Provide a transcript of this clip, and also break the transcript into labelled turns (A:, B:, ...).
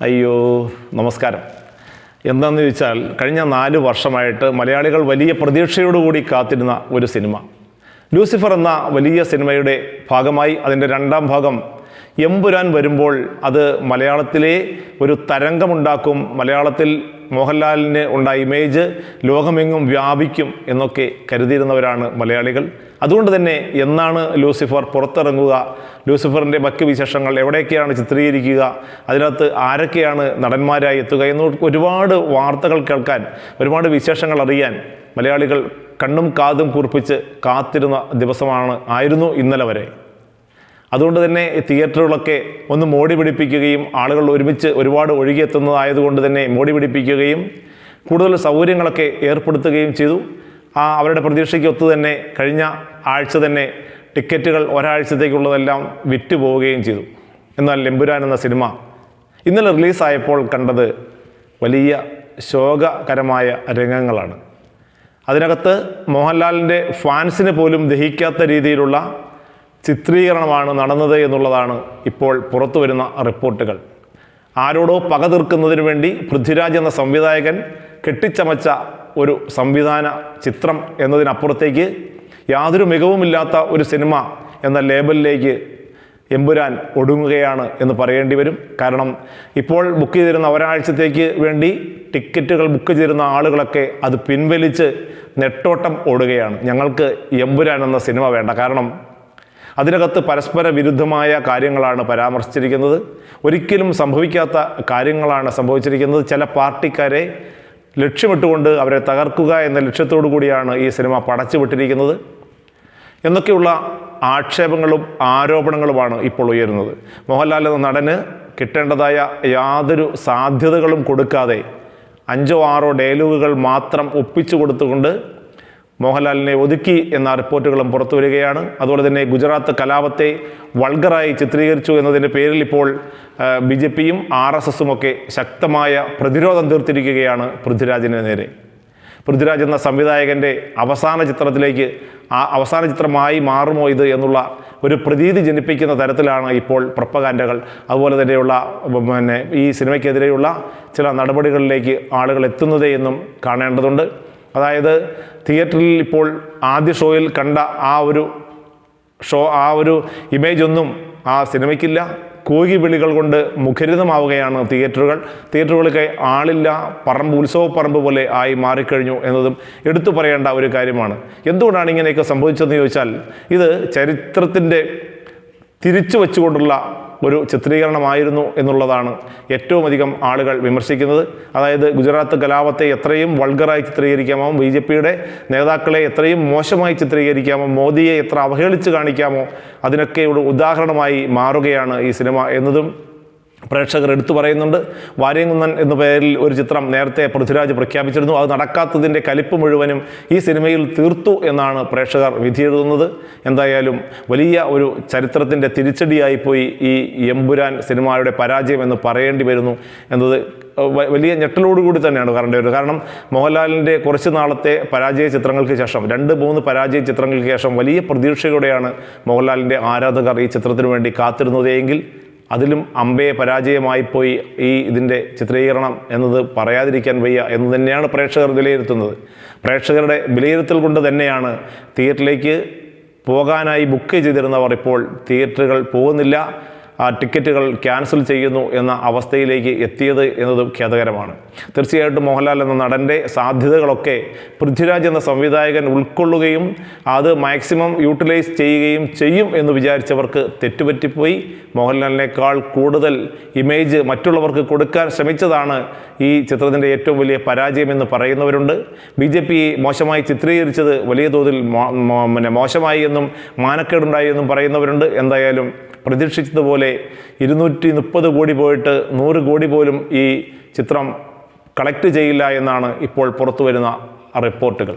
A: അയ്യോ നമസ്കാരം. എന്താണെന്ന് ചോദിച്ചാൽ കഴിഞ്ഞ നാല് വർഷമായിട്ട് മലയാളികൾ വലിയ പ്രതീക്ഷയോടുകൂടി കാത്തിരുന്ന ഒരു സിനിമ. ലൂസിഫർ എന്ന വലിയ സിനിമയുടെ ഭാഗമായി അതിന്റെ രണ്ടാം ഭാഗം എമ്പുരാൻ വരുമ്പോൾ അത് മലയാളത്തിലെ ഒരു തരംഗമുണ്ടാക്കും മലയാളത്തിൽ മോഹൻലാലിന് ഉണ്ടായ ഇമേജ് ലോകമെങ്ങും വ്യാപിക്കും എന്നൊക്കെ കരുതിയിരുന്നവരാണ് മലയാളികൾ. അതുകൊണ്ട് തന്നെ എന്നാണ് ലൂസിഫർ പുറത്തിറങ്ങുക? ലൂസിഫറിന്റെ മറ്റ് വിശേഷങ്ങൾ എവിടെയൊക്കെയാണ് ചിത്രീകരിക്കുക? അതിനകത്ത് ആരൊക്കെയാണ് നടന്മാരായി എത്തുക? എന്ന് ഒരുപാട് വാർത്തകൾ കേൾക്കാൻ ഒരുപാട് വിശേഷങ്ങൾ അറിയാൻ മലയാളികൾ കണ്ണും കാതും കുറിപ്പിച്ച് കാത്തിരുന്ന ദിവസമാണ് ആയിരുന്നു ഇന്നലെ വരെ. അതുകൊണ്ട് തന്നെ തിയേറ്ററുകളൊക്കെ ഒന്ന് മോടി പിടിപ്പിക്കുകയും ആളുകൾ ഒരുമിച്ച് ഒരുപാട് ഒഴുകിയെത്തുന്നതായതുകൊണ്ട് തന്നെ മോടി പിടിപ്പിക്കുകയും കൂടുതൽ സൗകര്യങ്ങളൊക്കെ ഏർപ്പെടുത്തുകയും ചെയ്തു. ആ അവരുടെ പ്രതീക്ഷയ്ക്ക് ഒത്തു തന്നെ കഴിഞ്ഞ ആഴ്ച തന്നെ ടിക്കറ്റുകൾ ഒരാഴ്ചത്തേക്കുള്ളതെല്ലാം വിറ്റ് പോവുകയും ചെയ്തു. എന്നാൽ ലെമ്പുരാൻ എന്ന സിനിമ ഇന്നലെ റിലീസായപ്പോൾ കണ്ടത് വലിയ ശോകകരമായ രംഗങ്ങളാണ്. അതിനകത്ത് മോഹൻലാലിന്റെ ഫാൻസിന് പോലും ദഹിക്കാത്ത രീതിയിലുള്ള ചിത്രീകരണമാണ് നടന്നത് എന്നുള്ളതാണ് ഇപ്പോൾ പുറത്തു വരുന്ന റിപ്പോർട്ടുകൾ. ആരോടോ പക തീർക്കുന്നതിന് വേണ്ടി പൃഥ്വിരാജ് എന്ന സംവിധായകൻ കെട്ടിച്ചമച്ച ഒരു സംവിധാന ചിത്രം എന്നതിനപ്പുറത്തേക്ക് യാതൊരു മികവുമില്ലാത്ത ഒരു സിനിമ എന്ന ലേബലിലേക്ക് എമ്പുരാൻ ഒടുങ്ങുകയാണ് എന്ന് പറയേണ്ടി വരും. കാരണം ഇപ്പോൾ ബുക്ക് ചെയ്തിരുന്ന ഒരാഴ്ചത്തേക്ക് വേണ്ടി ടിക്കറ്റുകൾ ബുക്ക് ചെയ്തിരുന്ന ആളുകളൊക്കെ അത് പിൻവലിച്ച് നെട്ടോട്ടം ഓടുകയാണ്. ഞങ്ങൾക്ക് എമ്പുരാൻ എന്ന സിനിമ വേണ്ട. കാരണം അതിനകത്ത് പരസ്പര വിരുദ്ധമായ കാര്യങ്ങളാണ് പരാമർശിച്ചിരിക്കുന്നത്. ഒരിക്കലും സംഭവിക്കാത്ത കാര്യങ്ങളാണ് സംഭവിച്ചിരിക്കുന്നത്. ചില പാർട്ടിക്കാരെ ലക്ഷ്യമിട്ടുകൊണ്ട് അവരെ തകർക്കുക എന്ന ലക്ഷ്യത്തോടു കൂടിയാണ് ഈ സിനിമ പടച്ചുവിട്ടിരിക്കുന്നത്. എന്നൊക്കെയുള്ള ആക്ഷേപങ്ങളും ആരോപണങ്ങളുമാണ് ഇപ്പോൾ ഉയരുന്നത്. മോഹൻലാൽ എന്ന നടന് കിട്ടേണ്ടതായ യാതൊരു സാധ്യതകളും കൊടുക്കാതെ അഞ്ചോ ആറോ ഡയലോഗുകൾ മാത്രം ഒപ്പിച്ചു കൊടുത്തുകൊണ്ട് മോഹൻലാലിനെ ഒതുക്കി എന്ന റിപ്പോർട്ടുകളും പുറത്തു വരികയാണ്. അതുപോലെ തന്നെ ഗുജറാത്ത് കലാപത്തെ വൾഗറായി ചിത്രീകരിച്ചു എന്നതിന്റെ പേരിൽ ഇപ്പോൾ ബി ജെ പിയും ആർ എസ് എസും ഒക്കെ ശക്തമായ പ്രതിരോധം തീർത്തിരിക്കുകയാണ് പൃഥ്വിരാജിന് നേരെ. പൃഥ്വിരാജ് എന്ന സംവിധായകന്റെ അവസാന ചിത്രത്തിലേക്ക് ആ അവസാന ചിത്രമായി മാറുമോ ഇത് എന്നുള്ള ഒരു പ്രതീതി ജനിപ്പിക്കുന്ന തരത്തിലാണ് ഇപ്പോൾ പ്രപ്പകാൻഡകൾ അതുപോലെ തന്നെയുള്ള പിന്നെ ഈ സിനിമയ്ക്കെതിരെയുള്ള ചില നടപടികളിലേക്ക് ആളുകൾ എത്തുന്നത് എന്നും കാണേണ്ടതുണ്ട്. അതായത് തിയേറ്ററിൽ ഇപ്പോൾ ആദ്യ ഷോയിൽ കണ്ട ആ ഒരു ഷോ ആ ഒരു ഇമേജ് ഒന്നും ആ സിനിമയ്ക്കില്ല. കൂകി വിളികൾ കൊണ്ട് മുഖരിതമാവുകയാണ് തിയേറ്ററുകൾ. തിയേറ്ററുകൾക്ക് ആളില്ല പറമ്പ് ഉത്സവ പറമ്പ് പോലെ ആയി മാറിക്കഴിഞ്ഞു എന്നതും എടുത്തു പറയേണ്ട ഒരു കാര്യമാണ്. എന്തുകൊണ്ടാണ് ഇങ്ങനെയൊക്കെ സംഭവിച്ചതെന്ന് ചോദിച്ചാൽ ഇത് ചരിത്രത്തിന്റെ തിരിച്ചു വെച്ചുകൊണ്ടുള്ള ഒരു ചിത്രീകരണമായിരുന്നു എന്നുള്ളതാണ് ഏറ്റവും അധികം ആളുകൾ വിമർശിക്കുന്നത്. അതായത് ഗുജറാത്ത് കലാപത്തെ എത്രയും വൾഗറായി ചിത്രീകരിക്കാമോ ബി ജെ പിയുടെ നേതാക്കളെ എത്രയും മോശമായി ചിത്രീകരിക്കാമോ മോദിയെ എത്ര അവഹേളിച്ച് കാണിക്കാമോ അതിനൊക്കെ ഒരു ഉദാഹരണമായി മാറുകയാണ് ഈ സിനിമ എന്നതും പ്രേക്ഷകർ എടുത്തു പറയുന്നുണ്ട്. വാര്യംകുന്നൻ എന്ന പേരിൽ ഒരു ചിത്രം നേരത്തെ പൃഥ്വിരാജ് പ്രഖ്യാപിച്ചിരുന്നു. അത് നടക്കാത്തതിന്റെ കലിപ്പ് മുഴുവനും ഈ സിനിമയിൽ തീർത്തു എന്നാണ് പ്രേക്ഷകർ വിധിയെഴുതുന്നത്. എന്തായാലും വലിയ ഒരു ചരിത്രത്തിന്റെ തിരിച്ചടിയായിപ്പോയി ഈ എമ്പുരാൻ സിനിമയുടെ പരാജയം എന്ന് പറയേണ്ടി വരുന്നു എന്നത് വലിയ ഞെട്ടലോടുകൂടി തന്നെയാണ് പറയേണ്ടി വരുന്നത്. കാരണം മോഹൻലാലിന്റെ കുറച്ച് നാളത്തെ പരാജയ ചിത്രങ്ങൾക്ക് ശേഷം രണ്ട് മൂന്ന് പരാജയ ചിത്രങ്ങൾക്ക് ശേഷം വലിയ പ്രതീക്ഷയോടെയാണ് മോഹൻലാലിന്റെ ആരാധകർ ഈ ചിത്രത്തിന് വേണ്ടി കാത്തിരുന്നത്. അതിലും അമ്പയെ പരാജയമായി പോയി ഈ ഇതിന്റെ ചിത്രീകരണം എന്നത് പറയാതിരിക്കാൻ വയ്യ എന്ന് തന്നെയാണ് പ്രേക്ഷകർ വിലയിരുത്തുന്നത്. പ്രേക്ഷകരുടെ വിലയിരുത്തൽ കൊണ്ട് തന്നെയാണ് തിയേറ്ററിലേക്ക് പോകാനായി ബുക്ക് ചെയ്തിരുന്നവർ ഇപ്പോൾ തിയേറ്ററുകൾ പോകുന്നില്ല. ടിക്കറ്റുകൾ ക്യാൻസൽ ചെയ്യുന്നു എന്ന അവസ്ഥയിലേക്ക് എത്തിയത് എന്നതും ഖേദകരമാണ്. തീർച്ചയായിട്ടും മോഹൻലാൽ എന്ന നടന്റെ സാധ്യതകളൊക്കെ പൃഥ്വിരാജ് എന്ന സംവിധായകൻ ഉൾക്കൊള്ളുകയും അത് മാക്സിമം യൂട്ടിലൈസ് ചെയ്യുകയും ചെയ്യും എന്ന് വിചാരിച്ചവർക്ക് തെറ്റുപറ്റിപ്പോയി. മോഹൻലാലിനേക്കാൾ കൂടുതൽ ഇമേജ് മറ്റുള്ളവർക്ക് കൊടുക്കാൻ ശ്രമിച്ചതാണ് ഈ ചിത്രത്തിന്റെ ഏറ്റവും വലിയ പരാജയമെന്ന് പറയുന്നവരുണ്ട്. ബി ജെ പി മോശമായി ചിത്രീകരിച്ചത് വലിയ തോതിൽ പിന്നെ മോശമായി എന്നും മാനക്കേടുണ്ടായി എന്നും പറയുന്നവരുണ്ട്. എന്തായാലും പ്രതീക്ഷിച്ചതുപോലെ ഇരുന്നൂറ്റി മുപ്പത് കോടി പോയിട്ട് നൂറ് കോടി പോലും ഈ ചിത്രം കളക്ട് ചെയ്യില്ല എന്നാണ് ഇപ്പോൾ പുറത്തു വരുന്ന റിപ്പോർട്ടുകൾ.